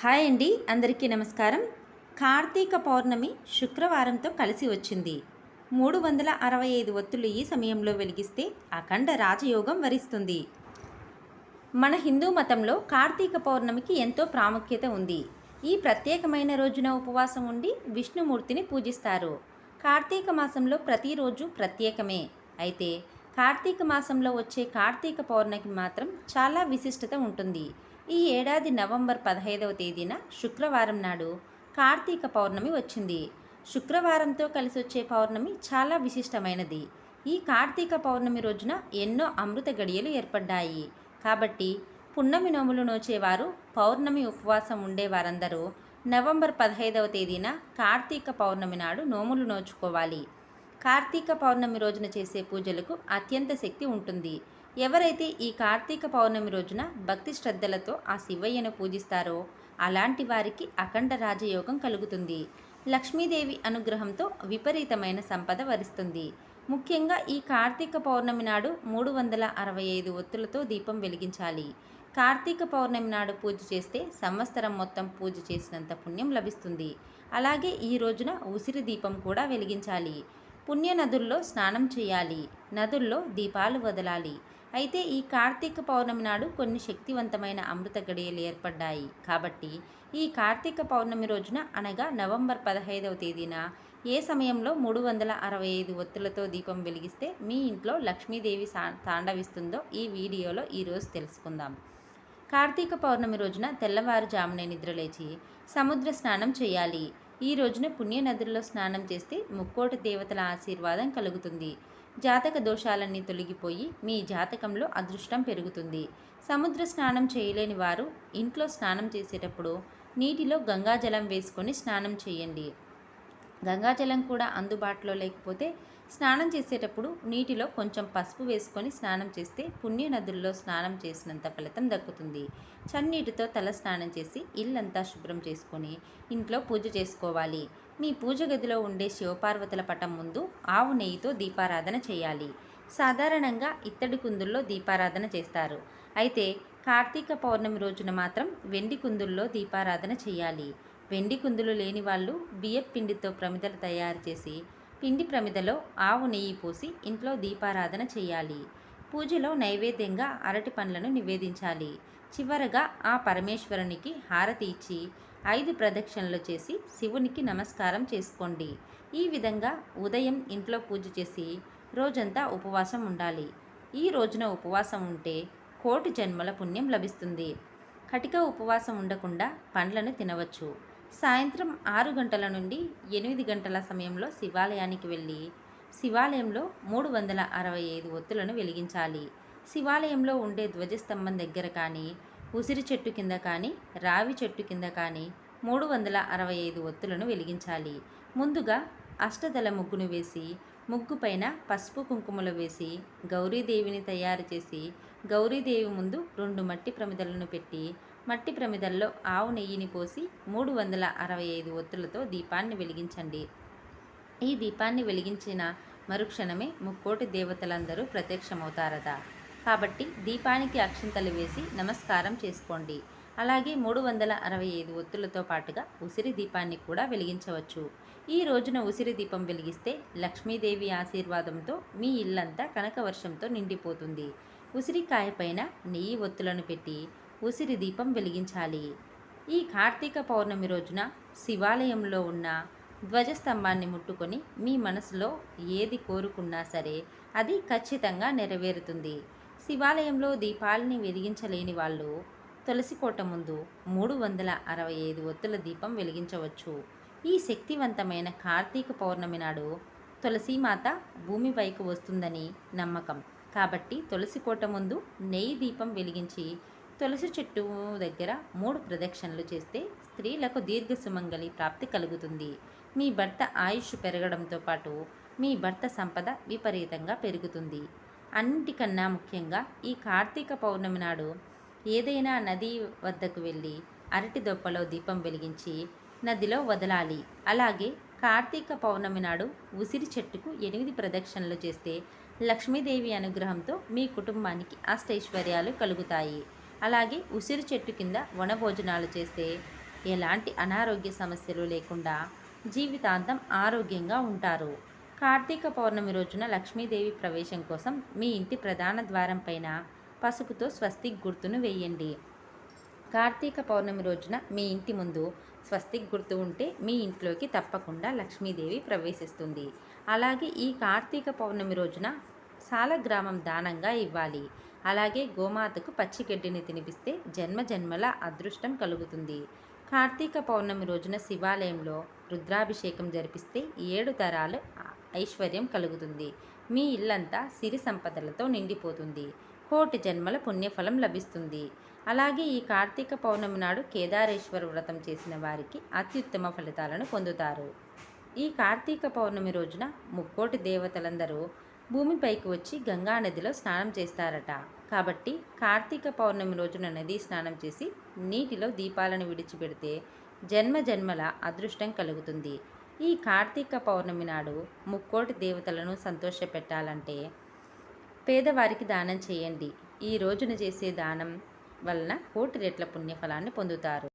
Hi అండి అందరికీ నమస్కారం. కార్తీక పౌర్ణమి శుక్రవారంతో కలిసి వచ్చింది. మూడు వందల అరవై ఐదు ఒత్తులు ఈ సమయంలో వెలిగిస్తే అఖండ రాజయోగం వరిస్తుంది. మన హిందూ మతంలో కార్తీక పౌర్ణమికి ఎంతో ప్రాముఖ్యత ఉంది. ఈ ప్రత్యేకమైన రోజున ఉపవాసం ఉండి విష్ణుమూర్తిని పూజిస్తారు. కార్తీక మాసంలో ప్రతిరోజు ప్రత్యేకమే. అయితే కార్తీక మాసంలో వచ్చే కార్తీక పౌర్ణమికి మాత్రం చాలా విశిష్టత ఉంటుంది. ఈ ఏడాది నవంబర్ పదహైదవ తేదీన శుక్రవారం నాడు కార్తీక పౌర్ణమి వచ్చింది. శుక్రవారంతో కలిసి వచ్చే పౌర్ణమి చాలా విశిష్టమైనది. ఈ కార్తీక పౌర్ణమి రోజున ఎన్నో అమృత గడియలు ఏర్పడ్డాయి. కాబట్టి పున్నమి నోములు నోచేవారు పౌర్ణమి ఉపవాసం ఉండే వారందరూ నవంబర్ పదహైదవ తేదీన కార్తీక పౌర్ణమి నాడు నోములు నోచుకోవాలి. కార్తీక పౌర్ణమి రోజున చేసే పూజలకు అత్యంత శక్తి ఉంటుంది. ఎవరైతే ఈ కార్తీక పౌర్ణమి రోజున భక్తి శ్రద్ధలతో ఆ శివయ్యను పూజిస్తారో అలాంటి వారికి అఖండ రాజయోగం కలుగుతుంది. లక్ష్మీదేవి అనుగ్రహంతో విపరీతమైన సంపద వరిస్తుంది. ముఖ్యంగా ఈ కార్తీక పౌర్ణమి నాడు మూడు వందల అరవై ఐదు ఒత్తులతో దీపం వెలిగించాలి. కార్తీక పౌర్ణమి నాడు పూజ చేస్తే సంవత్సరం మొత్తం పూజ చేసినంత పుణ్యం లభిస్తుంది. అలాగే ఈ రోజున ఉసిరి దీపం కూడా వెలిగించాలి. పుణ్య నదుల్లో స్నానం చేయాలి. నదుల్లో దీపాలు వదలాలి. అయితే ఈ కార్తీక పౌర్ణమి నాడు కొన్ని శక్తివంతమైన అమృత గడియలు ఏర్పడ్డాయి. కాబట్టి ఈ కార్తీక పౌర్ణమి రోజున అనగా నవంబర్ పదహైదవ తేదీన ఏ సమయంలో మూడు వందల అరవై ఐదు ఒత్తులతో దీపం వెలిగిస్తే మీ ఇంట్లో లక్ష్మీదేవి తాండవిస్తుందో ఈ వీడియోలో ఈరోజు తెలుసుకుందాం. కార్తీక పౌర్ణమి రోజున తెల్లవారుజామునే నిద్రలేచి సముద్ర స్నానం చేయాలి. ఈ రోజున పుణ్య నదుల్లో స్నానం చేస్తే ముక్కోటి దేవతల ఆశీర్వాదం కలుగుతుంది. జాతక దోషాలన్నీ తొలగిపోయి మీ జాతకంలో అదృష్టం పెరుగుతుంది. సముద్ర స్నానం చేయలేని వారు ఇంట్లో స్నానం చేసేటప్పుడు నీటిలో గంగాజలం వేసుకొని స్నానం చేయండి. గంగాజలం కూడా అందుబాటులో లేకపోతే స్నానం చేసేటప్పుడు నీటిలో కొంచెం పసుపు వేసుకొని స్నానం చేస్తే పుణ్య నదుల్లో స్నానం చేసినంత ఫలితం దక్కుతుంది. చన్నీటితో తల స్నానం చేసి ఇల్లంతా శుభ్రం చేసుకొని ఇంట్లో పూజ చేసుకోవాలి. మీ పూజ గదిలో ఉండే శివపార్వతుల పటం ముందు ఆవు నెయ్యితో దీపారాధన చేయాలి. సాధారణంగా ఇత్తడి కుందుల్లో దీపారాధన చేస్తారు. అయితే కార్తీక పౌర్ణమి రోజున మాత్రం వెండి కుందుల్లో దీపారాధన చేయాలి. వెండి కుందులు లేని వాళ్ళు బియ్యపు పిండితో ప్రమిదలు తయారు చేసి పిండి ప్రమిదలో ఆవు నెయ్యి పోసి ఇంట్లో దీపారాధన చేయాలి. పూజలో నైవేద్యంగా అరటి పండ్లను నివేదించాలి. చివరగా ఆ పరమేశ్వరునికి హారతి ఇచ్చి ఐదు ప్రదక్షిణలు చేసి శివునికి నమస్కారం చేసుకోండి. ఈ విధంగా ఉదయం ఇంట్లో పూజ చేసి రోజంతా ఉపవాసం ఉండాలి. ఈ రోజున ఉపవాసం ఉంటే కోటి జన్మల పుణ్యం లభిస్తుంది. కటిక ఉపవాసం ఉండకుండా పండ్లను తినవచ్చు. సాయంత్రం ఆరు గంటల నుండి ఎనిమిది గంటల సమయంలో శివాలయానికి వెళ్ళి శివాలయంలో మూడు వందల అరవై ఐదు ఒత్తులను వెలిగించాలి. శివాలయంలో ఉండే ధ్వజస్తంభం దగ్గర కానీ ఉసిరి చెట్టు కింద కానీ రావి చెట్టు కింద కానీ మూడు వందల అరవై ఐదు ఒత్తులను వెలిగించాలి. ముందుగా అష్టదళ ముగ్గును వేసి ముగ్గు పైన పసుపు కుంకుమలు వేసి గౌరీదేవిని తయారు చేసి గౌరీదేవి ముందు రెండు మట్టి ప్రమిదలను పెట్టి మట్టి ప్రమిదల్లో ఆవు నెయ్యిని పోసి మూడు వందల అరవై ఐదు ఒత్తులతో దీపాన్ని వెలిగించండి. ఈ దీపాన్ని వెలిగించిన మరుక్షణమే ముక్కోటి దేవతలందరూ ప్రత్యక్షమవుతారట. కాబట్టి దీపానికి అక్షింతలు వేసి నమస్కారం చేసుకోండి. అలాగే మూడు వందల అరవై ఐదు ఒత్తులతో పాటుగా ఉసిరి దీపాన్ని కూడా వెలిగించవచ్చు. ఈ రోజున ఉసిరి దీపం వెలిగిస్తే లక్ష్మీదేవి ఆశీర్వాదంతో మీ ఇల్లంతా కనకవర్షంతో నిండిపోతుంది. ఉసిరికాయ పైన నెయ్యి ఒత్తులను పెట్టి ఉసిరి దీపం వెలిగించాలి. ఈ కార్తీక పౌర్ణమి రోజున శివాలయంలో ఉన్న ధ్వజస్తంభాన్ని ముట్టుకొని మీ మనసులో ఏది కోరుకున్నా సరే అది ఖచ్చితంగా నెరవేరుతుంది. శివాలయంలో దీపాలని వెలిగించలేని వాళ్ళు తులసి కోట ముందు మూడు వందల అరవై ఐదు ఒత్తుల దీపం వెలిగించవచ్చు. ఈ శక్తివంతమైన కార్తీక పౌర్ణమి నాడు తులసీమాత భూమిపైకి వస్తుందని నమ్మకం. కాబట్టి తులసి కోట ముందు నెయ్యి దీపం వెలిగించి తులసి చెట్టు దగ్గర మూడు ప్రదక్షిణలు చేస్తే స్త్రీలకు దీర్ఘ సుమంగళి ప్రాప్తి కలుగుతుంది. మీ భర్త ఆయుష్ పెరగడంతో పాటు మీ భర్త సంపద విపరీతంగా పెరుగుతుంది. అన్నిటికన్నా ముఖ్యంగా ఈ కార్తీక పౌర్ణమి నాడు ఏదైనా నది వద్దకు వెళ్ళి అరటి దొప్పలో దీపం వెలిగించి నదిలో వదలాలి. అలాగే కార్తీక పౌర్ణమి నాడు ఉసిరి చెట్టుకు ఎనిమిది ప్రదక్షిణలు చేస్తే లక్ష్మీదేవి అనుగ్రహంతో మీ కుటుంబానికి అష్టైశ్వర్యాలు కలుగుతాయి. అలాగే ఉసిరి చెట్టు కింద వనభోజనాలు చేస్తే ఎలాంటి అనారోగ్య సమస్యలు లేకుండా జీవితాంతం ఆరోగ్యంగా ఉంటారు. కార్తీక పౌర్ణమి రోజున లక్ష్మీదేవి ప్రవేశం కోసం మీ ఇంటి ప్రధాన ద్వారం పైన పసుపుతో స్వస్తిక్ గుర్తును వేయండి. కార్తీక పౌర్ణమి రోజున మీ ఇంటి ముందు స్వస్తిక్ గుర్తు ఉంటే మీ ఇంట్లోకి తప్పకుండా లక్ష్మీదేవి ప్రవేశిస్తుంది. అలాగే ఈ కార్తీక పౌర్ణమి రోజున సాలగ్రామం దానంగా ఇవ్వాలి. అలాగే గోమాతకు పచ్చిగడ్డిని తినిపిస్తే జన్మ జన్మల అదృష్టం కలుగుతుంది. కార్తీక పౌర్ణమి రోజున శివాలయంలో రుద్రాభిషేకం జరిపిస్తే ఏడు తరాలు ఐశ్వర్యం కలుగుతుంది. మీ ఇల్లంతా సిరి సంపదలతో నిండిపోతుంది. కోటి జన్మల పుణ్యఫలం లభిస్తుంది. అలాగే ఈ కార్తీక పౌర్ణమి నాడు కేదారేశ్వర వ్రతం చేసిన వారికి అత్యుత్తమ ఫలితాలను పొందుతారు. ఈ కార్తీక పౌర్ణమి రోజున ముక్కోటి దేవతలందరూ భూమిపైకి వచ్చి గంగా నదిలో స్నానం చేస్తారట. కాబట్టి కార్తీక పౌర్ణమి రోజున నదీ స్నానం చేసి నీటిలో దీపాలను విడిచిపెడితే జన్మ జన్మల అదృష్టం కలుగుతుంది. ఈ కార్తీక పౌర్ణమి నాడు ముక్కోటి దేవతలను సంతోషపెట్టాలంటే పేదవారికి దానం చేయండి. ఈ రోజున చేసే దానం వలన కోటి రెట్ల పుణ్యఫలాన్ని పొందుతారు.